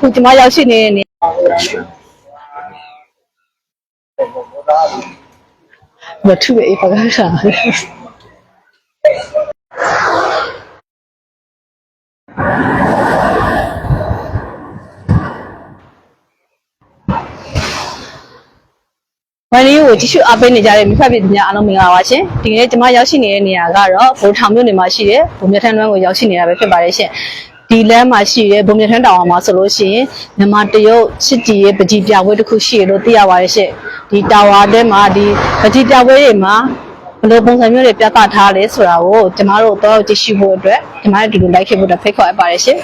ခုကျမရောက်ရှိနေတဲ့နေမထူအေးပကားရှာမန်လေးကိုကြည့်ရှုအားပေးနေကြတဲ့မိဖက်ပြည်သူများအားလုံးမင်္ဂလာပါရှင်ဒီနေ့ကျွန်မရောက်ရှိနေတဲ့နေရာကတော့ဘုံထောင်မြို့နယ်မှာရှိတဲ့ဘုံမြထန်းလွမ်းကိုရောက်ရှိနေတာပဲဖြစ်ပါတယ်ရှင် ဒီလမ်းမှာရှိတဲ့ဘုံမြထန်းတောင်အောင်မှာဆိုလို့ရှိရင်မြန်မာတရုတ်စစ်တီရဲ့ပကြီးပြပွဲတစ်ခုရှိရလို့သိရပါတယ်ရှင်ဒီတာဝါထဲမှာဒီပကြီးပြပွဲတွေမှာဘယ်လိုပုံစံမျိုးတွေပြသထားလဲဆိုတာကိုကျမတို့တော့ကြည့်ရှုဖို့အတွက်ကျမတို့ဒီလိုလိုက်ခဲ့ဖို့အတွက်ဖိတ်ခေါ်အပ်ပါတယ်ရှင်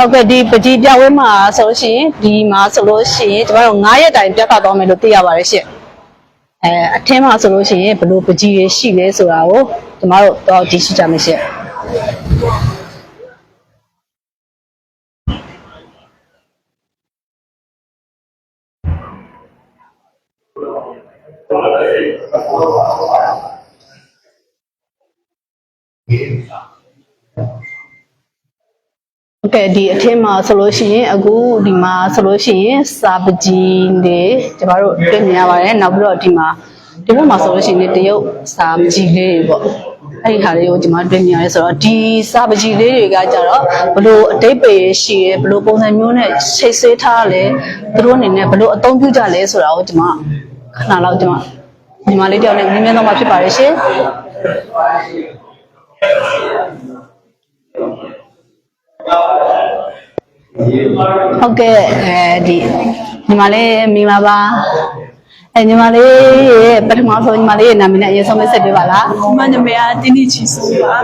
ဟုတ်ကဲ့ဒီပကြီးပြပွဲမှာဆိုလို့ရှိရင်ဒီမှာဆိုလို့ရှိရင်ကျမတို့9ရက်တိုင်ပြသသွားမယ်လို့သိရပါတယ်ရှင့်အဲအထင်းမှာဆိုလို့ရှိရင်ဘယ်လိုပကြီးတွေရှိလဲဆိုတာကိုကျမတို့တော့ကြည့်ရှိကြမယ်ရှင့် ဟုတ်ကဲ့ဒီအထင်းမှာဆိုလို့ရှိရင်အခုဒီမှာဆိုလို့ရှိရင်စာပကြီးတွေကျမတို့တွေ့မြင်ရပါတယ်နောက်ပြီးတော့ဒီမှာဒီဘက်မှာဆိုလို့ရှိရင်တရုတ်စာပကြီးလေးတွေပေါ့အဲ့ဒီဟာလေးကိုကျမတွေ့မြင်ရတယ်ဆိုတော့ဒီစာပကြီးလေးတွေကကြတော့ဘလို့အတိတ်ပေရှိရဘလို့ပုံစံမျိုးနဲ့ချိတ်ဆေးထားလဲသူတို့အနေနဲ့ဘလို့အသုံးပြုကြလဲဆိုတာကိုကျမခဏလောက်ကျမညီမလေးတယောက်နဲ့မြင်မြင်တော့မှဖြစ်ပါတယ်ရှင် ဟုတ်ကဲ့အဲဒီညီမလေးမင်္ဂလာပါအဲညီမလေးရဲ့ပထမဆုံးညီမလေးရဲ့နာမည်နဲ့အရင်ဆုံးမိတ်ဆက်ပေးပါလားဒီမနာမည်ကတင်းတီချီဆိုပါ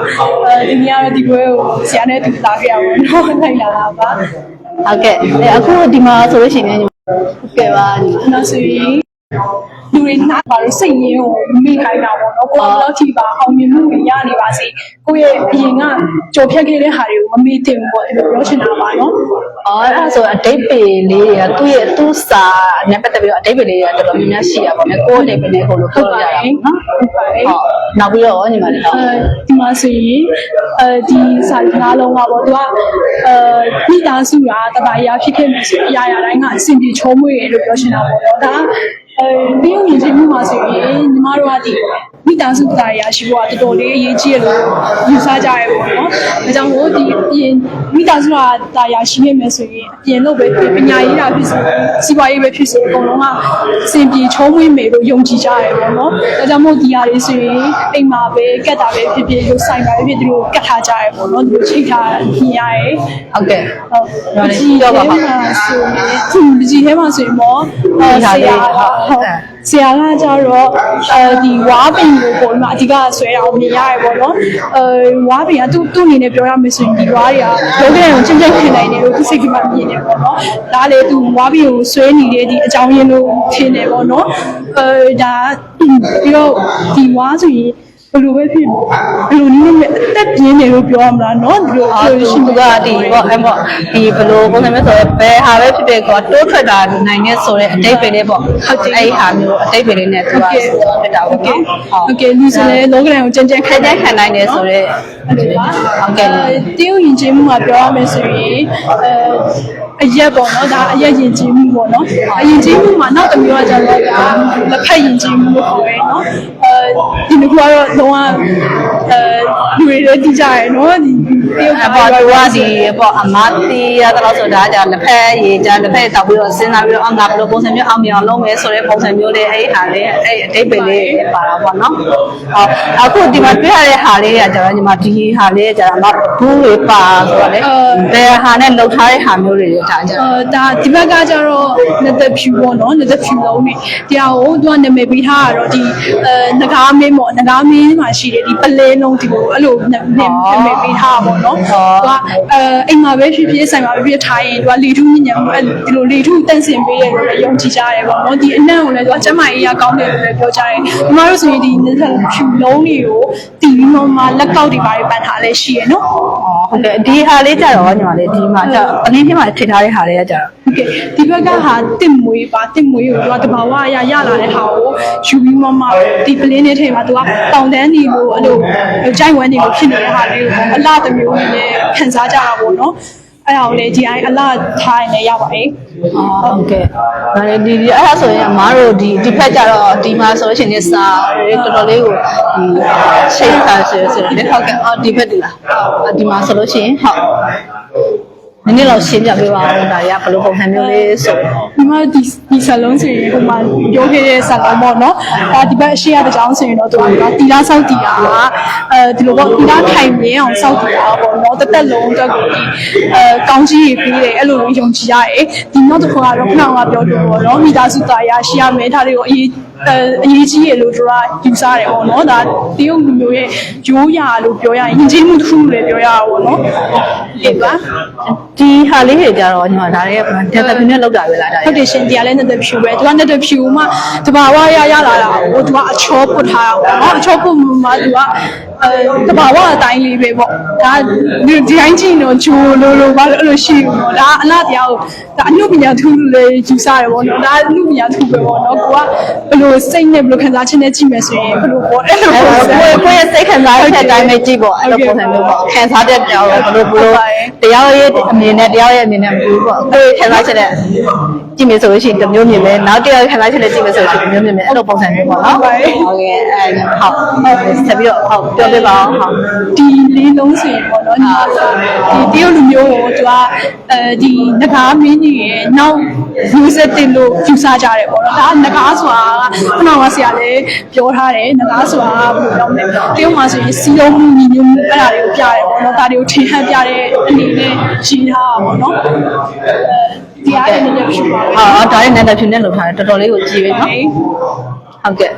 အဲဒီနေ့ကတော့ဒီဘွဲကိုဆရာနဲ့တူလာခဲ့ရပါတော့လိုက်လာတာပါဟုတ်ကဲ့အဲအခုဒီမှာဆိုလို့ရှိရင်ညီမဟုတ်ကဲ့ပါညီမနောက်ဆိုရင် လူတွေနားပါလို့စိတ်ရင်းကိုမိခိုင်းတာပေါ့နော်ကိုယ်ကတော့ထိပါအောင်မြင်မှုတွေရနေပါစေကိုယ့်ရဲ့အရင်ကကြော်ဖြတ်ခဲ့တဲ့ဟာတွေကိုမမေ့သင့်ဘူးပေါ့ဒီလိုပြောချင်တာပါနော်အော်အဲ့ဒါဆိုအတိတ်ပေလေးတွေကသူ့ရဲ့သူ့စာနဲ့ပတ်သက်ပြီးတော့အတိတ်ပေလေးတွေကတော်တော်များများရှိရပါမယ်ကိုယ့်အတိတ်ပေနဲ့ကိုလိုပြောလို့ရတာပေါ့နော်ဟုတ်ပါတယ်ဟုတ်နောက်ပြီးတော့ညီမလေးအဲဒီမှာဆိုရင်အဲဒီစာစကားလုံးကပေါ့သူကအဲမိသားစုကတပါးရဖြစ်ခဲ့မယ်ဆိုရင်အရာရာတိုင်းကအဆင်ပြေချုံးမွေ့ရလို့ပြောချင်တာပေါ့နော်ဒါ အဲဒီလိုမြင်ချင်မှုမှာဆိုရင်ညီမတို့ကဒီ မိသားစုသားရရှိဖို့ကတော်တော်လေးအရေးကြီးရလို့ယူဆကြရပေါ့နော်။ဒါကြောင့်မို့ဒီအပြင်မိသားစုကသားရရှိနေမယ်ဆိုရင်အပြင်လို့ပဲဖြစ်ပညာရေးတာဖြစ်စေစီးပွားရေးပဲဖြစ်စေအကုန်လုံးကအဆင်ပြေချုံးမွေ့မယ်လို့ယုံကြည်ကြရပေါ့နော်။ဒါကြောင့်မို့ဒီဟာလေးဆိုရင်အိမ်မှာပဲကတ်တာပဲဖြစ်ဖြစ်ရုပ်ဆိုင်ပါပဲဖြစ်ဒီလိုကတ်ထားကြရပေါ့နော်။ဒီလိုချိတ်ထားမြင်ရတယ်။ဟုတ်ကဲ့ဟုတ်ပကြီးထဲမှာဆိုရင်ပကြီးထဲမှာဆိုရင်ပေါ့အဲဆရာဟုတ် ဆရာကကြတော့အဲဒီဝါပင်ကိုပေါ့နော်အဓိကဆွဲအောင်မြင်ရတယ်ပေါ့နော်အဲဝါပင်ကသူ့သူ့အနေနဲ့ပြောရမယ်ဆိုရင်ဒီဝါတွေကလောကရန်ကိုချင်းချင်းခံနိုင်တယ်လို့သူစိတ်ကမှမြင်တယ်ပေါ့နော်ဒါလေသူဝါပင်ကိုဆွဲနေတဲ့ဒီအကြောင်းရင်းလို့ထင်တယ်ပေါ့နော်အဲဒါပြီးတော့ဒီဝါဆိုရင် ဘယ်လိုပဲဖြစ်ဘယ်လိုနည်းနဲ့အသက်ပြင်းနေလို့ပြောရမလားနော်ဒီလိုအားလို့ရှိသူကဒီပေါ့အဲ့ပေါ့ဒီဘယ်လိုပုံစံမျိုးဆိုတော့ဘယ်ဟာပဲဖြစ်ဖြစ်ကောတိုးထွက်တာနိုင်နေဆိုတဲ့အတိတ်ပဲလေးပေါ့ဟုတ်တယ်အဲ့ဟာမျိုးအတိတ်ပဲလေးနဲ့သူကဖြစ်တာပေါ့နော်ဟုတ်ကဲ့လူစလဲလောကရန်ကိုကြံကြံခံကြခံနိုင်နေဆိုတော့ဟုတ်ကဲ့တင်းယဉ်ကျေးမှုမှာပြောရမယ်ဆိုရင်အဲ အရက်ပေါ့နော်ဒါအရက်ယဉ်ကျေးမှုပေါ့နော်အယဉ်ကျေးမှုမှာနောက်တစ်မျိုးကကျတော့ဒါလက်ဖက်ယဉ်ကျေးမှုလို့ခေါ်ရဲနော်အဲဒီတစ်ခုကတော့လုံးဝအဲလူတွေလည်းတည်ကြရဲနော်ဒီတရုတ်အပေါ်သူကဒီပေါ့အမတီးရတော့ဆိုတာじゃလက်ဖက်ရေးကြလက်ဖက်တောက်ပြီးတော့စဉ်းစားပြီးတော့အောင်ငါဘလို့ပုံစံမျိုးအောင်မြင်အောင်လုပ်မယ်ဆိုတဲ့ပုံစံမျိုးလေးအဲ့ဟာလေးအဲ့အတိတ်ပဲလေးပါတာပေါ့နော်ဟုတ်အခုဒီမှာတွေ့ရတဲ့ဟာလေးကကျတော့ညီမဒီဟာလေးကကျတော့မဘူးတွေပါဆိုတော့လေဘယ်ဟာနဲ့လှုပ်ထားတဲ့ဟာမျိုးတွေဒါကြတော့အာဒါဒီဘက်ကကျတော့လက်သက်ဖြူပေါ့နော်လက်သက်ဖြူလုံးနေတရားကိုသူကနာမည်ပေးထားတာတော့ဒီအဲငကားမင်းပေါ့ငကားမင်းမှာရှိတယ်ဒီပလဲလုံးဒီလိုအဲ့လိုနာမည်ပေးထားတာပေါ့နော်သူကအဲအိမ်မှာပဲဖြစ်ဖြစ်ဆိုင်မှာပဲဖြစ်ထားရင်သူကလေထုညဉ့်ညံမှုဒီလိုလေထုတန့်စင်ပေးရတယ်လို့ယုံကြည်ကြရတယ်ပေါ့နော်ဒီအနံ့ကိုလည်းသူကကျမကြီးရကောင်းတယ်လို့လည်းပြောကြတယ်ဒီမှာလို့ဆိုရင်ဒီလက်သက်ဖြူလုံးတွေကိုတီးပြီးမှလက်ကောက်တွေပါပန်ထားလဲရှိရနော်ဟုတ်ကဲ့ဒီဟာလေးကြတော့ညီမလေးဒီမှာကျပလင်းချင်းမှာထိထားတဲ့ဟာလေးကကြတော့ဟုတ်ကဲ့ဒီဘက်ကဟာတစ်မွေးပါတစ်မွေးကိုသူကတဘာဝအရရလာတဲ့ဟာကိုယူပြီးမှမှဒီပလင်းနဲ့ထဲမှာသူကတောင်တန်းနေလို့အဲ့လိုကြိုက်ဝမ်းနေလို့ဖြစ်နေတဲ့ဟာလေးကိုအလှတစ်မျိုးနဲ့ခံစားကြတာပေါ့နော်အဲ့ဒါကိုလေဒီအိုင်အလှထားနေရပါတယ်အော်ဟုတ်ကဲ့ဒါလေဒီဒီအဲ့ဒါဆိုရင်အမားတို့ဒီဒီဖက်ကြတော့ဒီမှာဆိုလို့ရှိရင်စာတွေတော်တော်လေးကိုဒီရှိတ်တာဆိုဆိုလေဟုတ်ကဲ့အော်ဒီဖက်ဒီလားအော်ဒီမှာဆိုလို့ရှိရင်ဟုတ် နည်းနည်းတော့ရှင်းပြပေးပါဦးဒါရဘယ်လိုပုံစံမျိုးလေးဆိုဒီမှာဒီဒီဆလုံးဆိုရင်ဟိုမှာပြောခဲ့တဲ့ဆလုံးပေါ့နော်။ဒါဒီဘက်အရှိရတဲ့ကြောင်းဆိုရင်တော့သူကတီလာဆောက်တီတာအဲဒီလိုပေါ့တီလာခိုင်မြဲအောင်ဆောက်တီတာပေါ့နော်။တစ်သက်လုံးအတွက်ကိုဒီအဲကောင်းကြီးရေးပြီးတယ်အဲ့လိုလိုယုံကြည်ရတယ်။ဒီနောက်တစ်ခါကတော့ခဏကပြောလို့ပေါ့နော်။မိသားစုတာရရှိရမယ်ဒါတွေကိုအရေး အဲအရေးကြီးရလို့တို့ကယူဆတယ်ပေါ့နော်။ဒါတရုတ်လူမျိုးရဲ့ရိုးရာလို့ပြောရရင်ယဉ်ကျေးမှုတစ်ခုလို့လည်းပြောရတာပေါ့နော်။ဒီပါဒီဟာလေးတွေကြတော့ညီမဒါတွေကတက်တက်ပြင်းနဲ့လောက်တာပဲလားဒါဟုတ်တယ်ရှင်တရားလဲနဲ့တဖြူပဲသူကနဲ့တဖြူမှတဘာဝရရလာတာဟိုသူကအချောပုတ်ထားတာပေါ့နော်အချောပုတ်မှသူကအဲ တဘာဝအတိုင်းလေးပဲပေါ့ဒါဒီဒီတိုင်းကြည့်တော့ဂျိုလိုလိုဘာလို့အဲ့လိုရှိဘူးနော်ဒါအလားတရားကိုဒါအနုပညာထူးလို့လေယူဆရပေါ့နော်ဒါအနုပညာထူးပဲပေါ့နော်ကိုကဘယ်လိုစိတ်နဲ့ဘယ်လိုခံစားချက်နဲ့ကြည့်မယ်ဆိုရင်ဘယ်လိုပေါ့အဲ့လိုအဲ့ပေါ့တော့ကိုယ်ကိုယ့်ရဲ့စိတ်ခံစားချက်အတိုင်းပဲကြည့်ပေါ့အဲ့လိုပုံစံမျိုးပေါ့ခံစားတဲ့တရားကိုဘယ်လိုဘယ်လိုတရားရဲ့အမြင်နဲ့တရားရဲ့အမြင်နဲ့မတူဘူးပေါ့ကိုယ်ခံစားချက်နဲ့ကြည့်မယ်ဆိုလို့ရှိရင်တစ်မျိုးမြင်မယ်နောက်တရားခံစားချက်နဲ့ကြည့်မယ်ဆိုလို့ရှိရင်တစ်မျိုးမြင်မယ်အဲ့လိုပုံစံမျိုးပေါ့နော်ဟုတ်ကဲ့အဲ့ဟုတ်ဆက်ပြီးတော့ဟုတ်ပြောပြပါအောင်ဟုတ်ဒီလေးလုံးစင်ပေါ့နော်ညီမဒီတရုတ်လူမျိုးကိုသူကအဲဒီငကားမင်းကြီးရဲ့နောက်မျိုးဆက်တင်လို့ယူဆကြတယ်ပေါ့နော်ဒါငကားဆိုတာကခုနကဆရာလည်းပြောထားတယ်ငကားဆိုတာကဘယ်လိုပြောမလဲတရုတ်မှာဆိုရင်စီလုံးမှုညီညွတ်မှုအဲ့ဒါတွေကိုပြတယ်ပေါ့နော်ဒါတွေကိုထင်ဟပ်ပြတဲ့အနေနဲ့ရှင်းထားတာပေါ့နော်အဲဒီအားနဲ့လည်းဖြစ်ပါဘူးဟာဒါနဲ့နန္ဒဖြူနဲ့လုပ်ထားတယ်တော်တော်လေးကိုကြည့်ပဲနော်ဟုတ်ကဲ့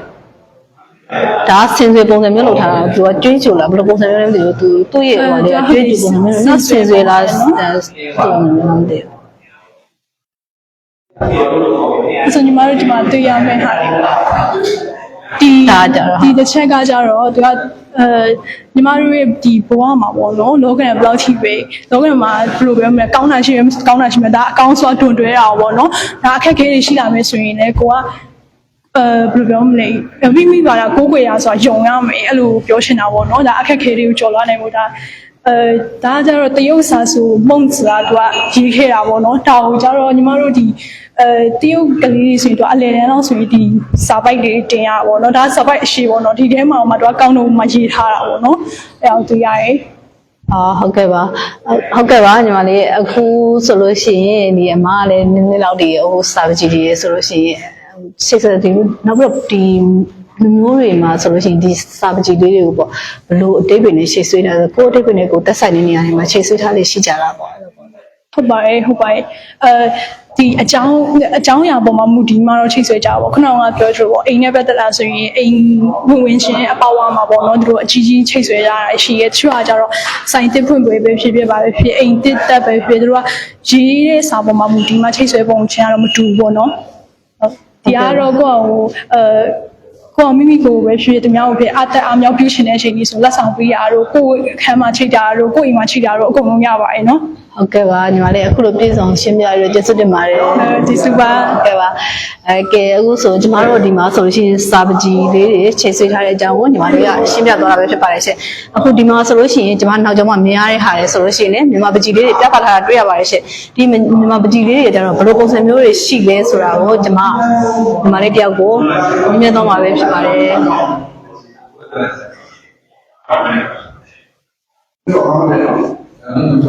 ဒါဆင်ဆွေပုံစံမျိုးလုပ်ထားတာသူကကျွေးချိုလားဘယ်လိုပုံစံမျိုးလဲမသိဘူးသူသူ့ရဲ့ဟိုလေကျွေးချိုပုံစံမျိုးနော်ဆင်ဆွေလားပုံစံမျိုးမသိဘူးအဲ့ဆိုညီမတို့ဒီမှာတွေ့ရမယ့်ဟာတွေပေါ့ဒီဒါကြတော့ဒီတစ်ချက်ကကြတော့သူကအဲညီမတို့ရဲ့ဒီဘဝမှာပေါ့နော်လောကရန်ဘယ်လောက်ထိပဲလောကရန်မှာဘယ်လိုပြောမလဲကောင်းတာရှိရင်ကောင်းတာရှိမယ်ဒါအကောင်းစွာတွင်တွဲတာပေါ့နော်ဒါအခက်အခဲတွေရှိလာမယ်ဆိုရင်လည်းကိုက အဲဘယ်လိုပြောမလဲမိမိပါတာကိုယ်ကိုယ်ရာဆိုတာယုံရမယ်အဲ့လိုပြောချင်တာပေါ့နော်ဒါအခက်အခဲတွေကိုကျော်လွှားနိုင်ဖို့ဒါအဲဒါကြတော့တရုတ်စာဆိုမုံစရာသူကရေးခဲ့တာပေါ့နော်တောင်ကြတော့ညီမတို့ဒီအဲတရုတ်ကလေးတွေဆိုရင်သူအလဲတန်းလောက်ဆိုရင်ဒီစာပိုက်တွေတင်ရတာပေါ့နော်ဒါစာပိုက်အရှိပေါ့နော်ဒီထဲမှာမှသူကကောင်းတော့မှရေးထားတာပေါ့နော်အဲအောင်သူရရဲ့အာဟုတ်ကဲ့ပါဟုတ်ကဲ့ပါညီမလေးအခုဆိုလို့ရှိရင်ဒီအမကလည်းနည်းနည်းလောက်ဒီဟိုစာပကြီးတွေဆိုလို့ရှိရင် စိတ်ဆက်ဒီနောက်ပြီးတော့ဒီလူမျိုးတွေမှာဆိုလို့ရှိရင်ဒီစာပကြီးလေးတွေကိုပေါ့ဘလို့အတိတ်တွေနဲ့ရှေ့ဆွေးတာဆိုကိုယ်အတိတ်တွေနဲ့ကိုယ်တက်ဆိုင်တဲ့နေရာတွေမှာရှေ့ဆွေးထားလေးရှိကြတာပေါ့အဲ့လိုပေါ့ဟုတ်ပါတယ်ဟုတ်ပါတယ်အဲဒီအကြောင်းအကြောင်းအရာပေါ်မှာမူတည်မှတော့ချိတ်ဆွဲကြပါဘောခုနကပြောသလိုပေါ့အိမ်နဲ့ပတ်သက်လာဆိုရင်အိမ်ဝင်ဝင်ချင်းအပေါဝါမှာပေါ့နော်သူတို့အကြီးကြီးချိတ်ဆွဲကြတာရှိရဲ့တချို့ကကြတော့စိုင်တစ်ဖွင့်ပွဲပဲဖြစ်ဖြစ်ပါပဲဖြစ်အိမ်တစ်တက်ပဲဖြစ်သူတို့ကရေးတဲ့စာပေါ်မှာမူတည်မှချိတ်ဆွဲပုံချင်းကတော့မတူဘူးပေါ့နော်ဟုတ် ဒီကတော့ကိုယ့်ဟိုအဲကိုယ်မိမိကိုယ်ပဲဖြစ်တများကိုဖြစ်အသက်အမြောက်ပြုရှင်တဲ့အချိန်ကြီးဆိုလက်ဆောင်ပေးရတော့ကိုယ်အခန်းမှာချိတ်တာတော့ကိုယ်အိမ်မှာချိတ်တာတော့အကုန်လုံးရပါတယ်နော် ဟုတ်ကဲ့ပါညီမလေးအခုလိုပြေဆောင်ရှင်းပြရတော့ကျေးဇူးတင်ပါတယ်အဲဒီစုပါဟုတ်ကဲ့ပါအဲကဲအခုဆိုကျမတို့ဒီမှာဆိုလို့ရှိရင်စာပကြီးလေးတွေခြေဆွေးထားတဲ့အကြောင်းကိုညီမတို့ကရှင်းပြသွားတာပဲဖြစ်ပါတယ်ရှင်အခုဒီမှာဆိုလို့ရှိရင်ကျမနောက်ကျောင်းမှာမြင်ရတဲ့ဟာတွေဆိုလို့ရှိရင်လည်းမြန်မာပကြီးလေးတွေပြသထားတာတွေ့ရပါတယ်ရှင်ဒီမြန်မာပကြီးလေးတွေကျတော့ဘယ်လိုပုံစံမျိုးတွေရှိလဲဆိုတာကိုကျမညီမလေးတယောက်ကိုမြင်တော့မှာပဲဖြစ်ပါတယ်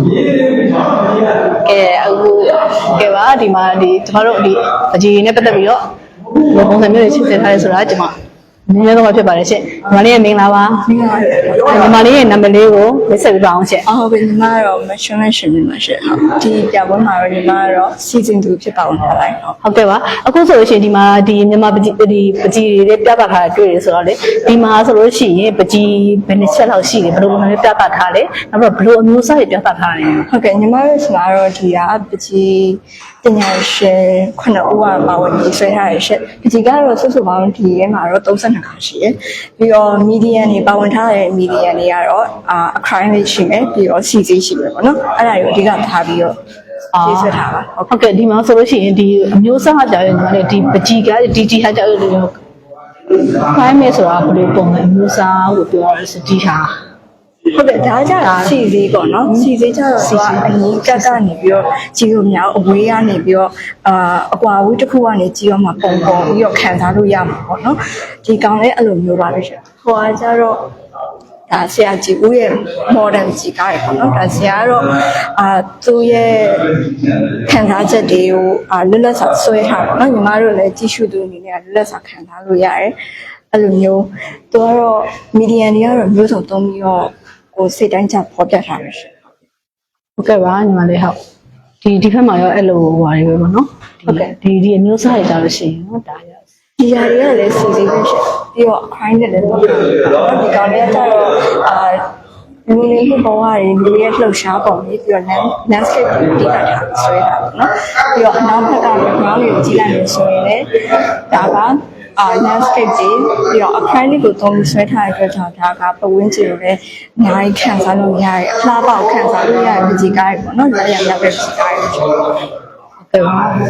ကဲ အခုကဲပါဒီမှာဒီကျမတို့ဒီအကြီးနဲ့ပတ်သက်ပြီးတော့ဘယ်လိုပုံစံမျိုးတွေရှင်းပြထားလဲဆိုတာကျမ နည်းနည်းတော့ဖြစ်ပါတယ်ရှင့်ညီမလေးရဲ့မင်္ဂလာပါမင်္ဂလာပါညီမလေးရဲ့နာမည်လေးကိုမိတ်ဆက်ပြပါအောင်ရှင့်အော်ဟုတ်ပြီညီမကတော့မရှင်နဲ့ရှင်နေမှာရှင့်ဟုတ်ဒီပြပွဲမှာတော့ညီမကတော့စီစဉ်သူဖြစ်ပါဝင်ထားလိုက်ဟုတ်ဟုတ်ကဲ့ပါအခုဆိုလို့ရှိရင်ဒီမှာဒီမြန်မာပကြီးဒီပကြီးတွေပြသထားတာတွေ့ရဆိုတော့လေဒီမှာဆိုလို့ရှိရင်ပကြီးဘယ်နှစ်ချက်လောက်ရှိတယ်ဘယ်လိုပုံစံမျိုးပြသထားလဲနောက်ပြီးတော့ဘယ်လိုအမျိုးအစားတွေပြသထားလဲဟုတ်ကဲ့ညီမတို့ဆရာတော့ဒီကပကြီးပညာရှင်ခုနှစ်ဦးကပါဝင်ပြီးဆွဲထားရရှင့်ပကြီးကတော့စုစုပေါင်းဒီထဲမှာတော့32ခါရှိရယ်ပြီးတော့မီဒီယန်တွေပါဝင်ထားတဲ့မီဒီယန်တွေကတော့အာအခရိုင်းလေးရှိမယ်ပြီးတော့စီစီရှိမယ်ပေါ့နော်အဲ့ဒါတွေကိုအဓိကထားပြီးတော့ရေးဆွဲထားပါဟုတ်ဟုတ်ကဲ့ဒီမှာဆိုလို့ရှိရင်ဒီအမျိုးအစားအကြောင်းရညီမလေးဒီပကြီးကဒီကြီးဟာကြောင့်လို့ခိုင်းမယ်ဆိုတာဘယ်လိုပုံလဲအမျိုးအစားကိုပြောရစတီဟာ ဟုတ်တယ်ဒါကြတာစီသေးပေါ့နော်စီသေးကြတော့သူကအငင်းကတ်ကနေပြီးတော့ကြီးကိုမြောက်အဝေးကနေပြီးတော့အာအကွာဝေးတစ်ခုကနေကြီးရောမှပုံပုံပြီးတော့ခံစားလို့ရမှာပေါ့နော်ဒီကောင်လည်းအဲ့လိုမျိုးပါပဲရှင်ဟိုကကြတော့ဒါဆရာကြီးဦးရဲ့ modern ကြီးကားရပေါ့နော်ဒါဆရာကတော့အာသူ့ရဲ့ခံစားချက်တွေကိုအာလွတ်လပ်စွာဆွဲထားတယ်နော်ညီမတို့လည်းကြည့်ရှုသူအနေနဲ့လွတ်လပ်စွာခံစားလို့ရတယ်အဲ့လိုမျိုးသူကတော့ medium တွေကတော့မျိုးစုံသုံးပြီးတော့ ကိုယ်စိတ်တိုင်းချဖော်ပြထားတယ်ရှင်ဟုတ်ကဲ့ပါညီမလေးဟုတ်ဒီဒီဘက်မှာရောအဲ့လိုဟွာတွေပဲပေါ့နော်ဟုတ်ကဲ့ဒီဒီအမျိုးအစားတွေကြလို့ရှိရင်နော်ဒါရဒီຢာတွေကလည်းစီစီပဲရှင်ပြီးတော့ crime တွေလည်းလုပ်တယ်ဒီကောင်တွေကကျတော့အာလူလေးမှုဘဝတွေလူရဲ့လှုပ်ရှားပုံတွေပြီးတော့ landscape ကိုတိကျထားဆွဲတာပေါ့နော်ပြီးတော့အနောက်ဘက်က background တွေကိုကြည့်လိုက်လို့ဆိုရင်လည်းဒါက အာ landscape တွေပြီးတော့ acrylic ကိုသုံးပြီးဆွဲထားတဲ့အတွက်ကြောင့်ဒါကပဝန်းကျင်ကိုလည်းအများကြီးခံစားလို့ရတယ်အလှပေါက်ခံစားလို့ရတယ်ပကြီးကားတွေပေါ့နော်ရရရောက်တဲ့ပကြီးကားတွေဟုတ်ကဲ့ပါအဲ့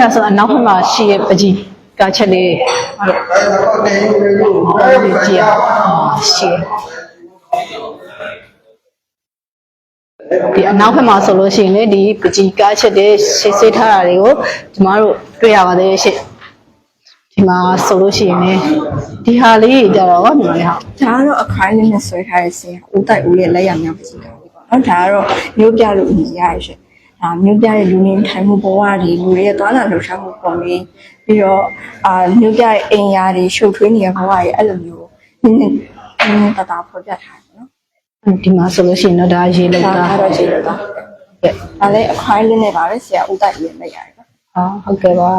ဒါဆိုအနောက်ဘက်မှာရှိရဲ့ပကြီးကချက်လေးဟုတ်အဲ့ဒီကြည့်အောင်ရှိ ဒီအနောက်ဘက်မှာဆိုလို့ရှိရင်လေဒီပကြီးကားချက်တဲ့ရှေ့ဆေးထားတာတွေကိုကျမတို့တွေ့ရပါတယ်ရှင့်ဒီမှာဆိုလို့ရှိရင်လေဒီဟာလေးကြတော့ညီမလေးဟာဒါကတော့အခါလေးနဲ့ဆွဲထားတဲ့ဆင်ဦးတိုက်ဦးရဲ့လက်ရမြောက်ပစီတာပေါ့နော်ဒါကတော့မျိုးပြလို့အမည်ရရရှင်ဒါမျိုးပြတဲ့လူနေထိုင်မှုဘဝတွေလူတွေရဲ့သွားလာလှုပ်ရှားမှုပုံတွေပြီးတော့အာမျိုးပြတဲ့အိမ်ယာတွေရှုပ်ထွေးနေတဲ့ဘဝတွေအဲ့လိုမျိုးနည်းနည်းနည်းနည်းတတာဖော်ပြထားတယ်နော် ဒီမှာဆိုလို့ရှိရင်တော့ဒါရေလောက်ဒါတာကတော့ခြေလို့ပါကဲ့ဒါလည်းအခါလေးနဲ့ပါပဲဆရာဦးတိုက်ဦးရဲ့လက်ရတယ်နော်ဟာဟုတ်ကဲ့ပါ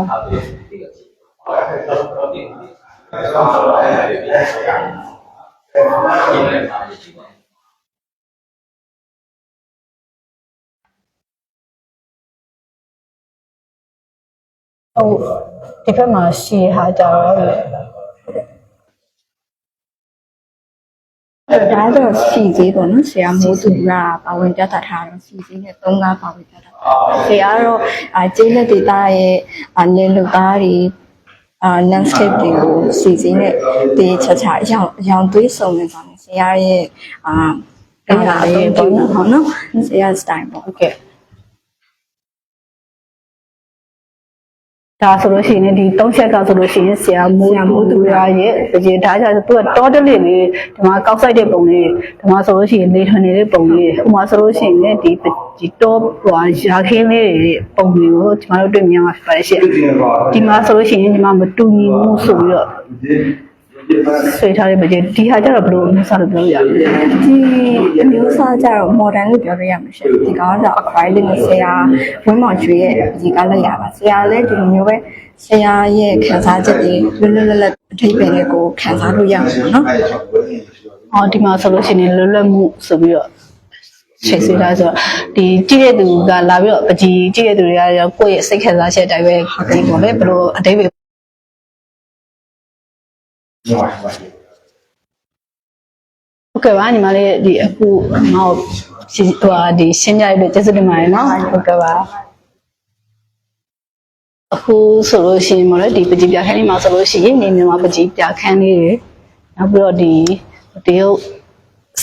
ဟုတ်ဒီဘက်မှာရှည်ဟာကြတော့ ဒါတော့စီသေးပေါ့နော်ဆရာမိုးသူကပါဝင်ပြသထားတော့စီသေးနဲ့၃ကားပါဝင်ပြသထားဆရာကတော့အာကျင်းတဲ့ဒေတာရဲ့အာလင်းလူသားတွေအာ landscape တွေကိုစီစဉ်နဲ့တေးချာချာအရောင်အရောင်သွေးစုံနေကြတယ်ဆရာရဲ့အာအဲ့ဒါလေးပေါ့နော်ဟုတ်နော်ဆရာ style ပေါ့ဟုတ်ကဲ့ ဒါဆိုလို့ရှိရင်ဒီ၃ချက်ကဆိုလို့ရှိရင်ဆရာမိုးမိုးသူရရဲ့ဒီဒါကြောင့်သူကတောတလေးလေးဒီမှာကောက်ဆိုင်တဲ့ပုံလေးဒီမှာဆိုလို့ရှိရင်လေထွန်နေတဲ့ပုံလေးဥပမာဆိုလို့ရှိရင်လည်းဒီဒီတောဟိုရာခင်းလေးတွေပုံတွေကိုဒီမှာတို့တွေ့မြင်မှာဖြစ်ပါတယ်ရှင့်ဒီမှာဆိုလို့ရှိရင်ဒီမှာမတူညီမှုဆိုပြီးတော့ ဆွေးထားတဲ့ပကြေဒီဟာကျတော့ဘယ်လိုမျိုးစားလို့ပြောရလဲဒီအမျိုးအစားကြတော့ modern လို့ပြောလို့ရမှာရှင်ဒီကောင်ကတော့ acrylic နဲ့ဆရာဝင်းမောင်ကျွေးရဲ့ဒီကလက်ရပါဆရာလည်းဒီလိုမျိုးပဲဆရာရဲ့ခံစားချက်တွေလွတ်လွတ်လပ်လပ်အထိပ္ပယ်တွေကိုခံစားလို့ရမှာပေါ့နော်အော်ဒီမှာဆိုလို့ရှိရင်လွတ်လပ်မှုဆိုပြီးတော့ချိန်ဆွေးထားဆိုတော့ဒီကြည့်တဲ့သူကလာပြီးတော့ပကြီးကြည့်တဲ့သူတွေကရောကိုယ့်ရဲ့စိတ်ခံစားချက်အတိုင်းပဲဒီပေါ့လေဘယ်လိုအတိတ်ပဲ ဟုတ်ကဲ့ပါညီမလေးဒီအခုငါ့ကိုစီဟိုဟာဒီရှင်းပြရတဲ့ကျေးဇူးတင်ပါတယ်နော်ဟုတ်ကဲ့ပါအခုဆိုလို့ရှိရင်မလို့ဒီပကြီးပြခန်းလေးမှာဆိုလို့ရှိရင်နေမြန်မာပကြီးပြခန်းလေးတွေနောက်ပြီးတော့ဒီတရုတ်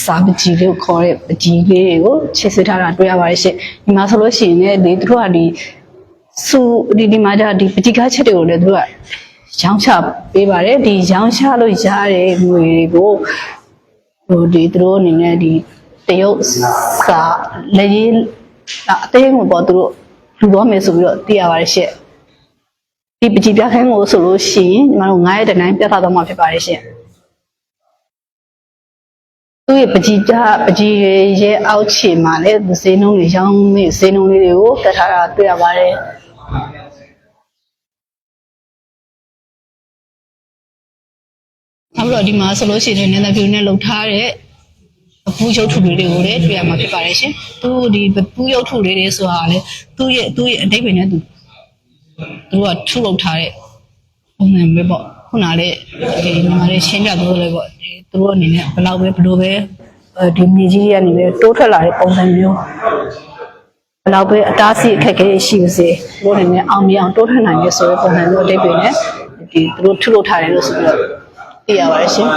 စာပကြီးလေးကိုခေါ်တဲ့ပကြီးလေးတွေကိုခြေဆွဲထားတာတွေ့ရပါတယ်ရှင်ဒီမှာဆိုလို့ရှိရင်လည်းဒီသူတို့ကဒီစူဒီဒီမှာဒါဒီပကြီးကားချက်တွေကိုလည်းသူတို့က ရောင်းချပေးပါတယ်ဒီရောင်းချလို့ရတဲ့ငွေတွေကိုဟိုဒီသူတို့အနေနဲ့ဒီတရုတ်စာလက်ရင်းအသေးငွေပေါ့သူတို့လူသွားမယ်ဆိုပြီးတော့သိရပါတယ်ရှင့်ဒီပကြီးပြခိုင်းကိုဆိုလို့ရှိရင်ညီမတို့9ရက်တတိုင်းပြသတော့မှာဖြစ်ပါတယ်ရှင်သူ့ရဲ့ပကြီးပြပကြီးရဲ့အောက်ခြေမှာလည်းဒီဈေးနှုန်းတွေရောင်းနေဈေးနှုန်းလေးတွေကိုတက်ထားတာတွေ့ရပါတယ် နောက်ပြီးတော့ဒီမှာဆိုလို့ရှိရင်လည်းနည်းနည်းပြူနဲ့လှုပ်ထားတဲ့အပူရုပ်ထုလေးတွေကိုလည်းတွေ့ရမှာဖြစ်ပါတယ်ရှင်သူဒီပူရုပ်ထုလေးတွေဆိုတာကလည်းသူ့ရဲ့သူ့ရဲ့အတိတ်ပဲနဲ့သူသူတို့ကထုလုပ်ထားတဲ့ပုံစံပဲပေါ့ခုနလေဒီညီမလေးရှင်းပြသလိုလေပေါ့ဒီသူတို့အနေနဲ့ဘယ်လောက်ပဲဘယ်လိုပဲအဲဒီမြေကြီးတွေကနေပဲတိုးထွက်လာတဲ့ပုံစံမျိုးဘယ်တော့ပဲအတားဆီးအခက်အခဲတွေရှိပါစေသူတို့အနေနဲ့အောင်မြင်အောင်တိုးထက်နိုင်ရဆိုတဲ့ပုံစံမျိုးအတိတ်တွေနဲ့ဒီသူတို့ထုလို့ထားတယ်လို့ဆိုပြီးတော့ သိရပါတယ်ရှင်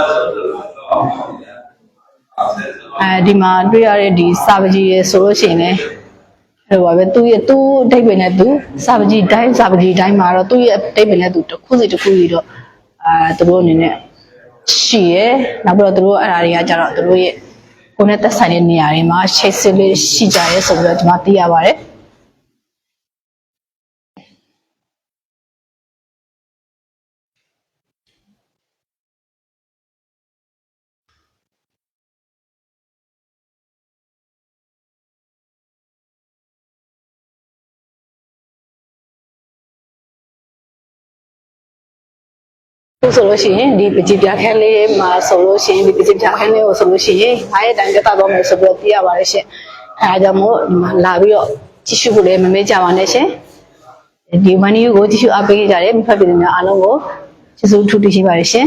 အဲဒီမှာတွေ့ရတဲ့ဒီစာပကြီးရေဆိုလို့ရှိရင်လည်းဟိုပါပဲသူရဲ့သူ့အတိတ်ပဲနဲ့သူစာပကြီးတိုင်းစာပကြီးတိုင်းမှာတော့သူ့ရဲ့အတိတ်ပဲနဲ့သူတစ်ခုစီတစ်ခုစီတော့အာသူတို့အနေနဲ့ရှိရယ်နောက်ပြီးတော့သူတို့အဲ့ဒါတွေကကြတော့သူတို့ရဲ့ကိုယ်နဲ့သက်ဆိုင်တဲ့နေရာတွေမှာချိတ်စစ်လေးရှိကြရဲဆိုပြီးတော့ကျွန်မသိရပါတယ် ခုဆိုလို့ရှိရင်ဒီပကြီးပြခန်းလေးမှာဆိုလို့ရှိရင်ဒီပကြီးပြခန်းလေးကိုဆိုလို့ရှိရင်ငါရဲ့တိုင်ပြသတော့မယ်ဆိုပြီးတော့သိရပါတယ်ရှင်အဲဒါကြောင့်မို့ဒီမှာလာပြီးတော့ကြည့်ရှုဖို့လည်းမမေ့ကြပါနဲ့ရှင်ဒီမနီယူကိုကြည့်ရှုအားပေးကြတဲ့မိဖက်ပြည်သူများအားလုံးကိုကျေးဇူးထူးတင်ရှိပါတယ်ရှင်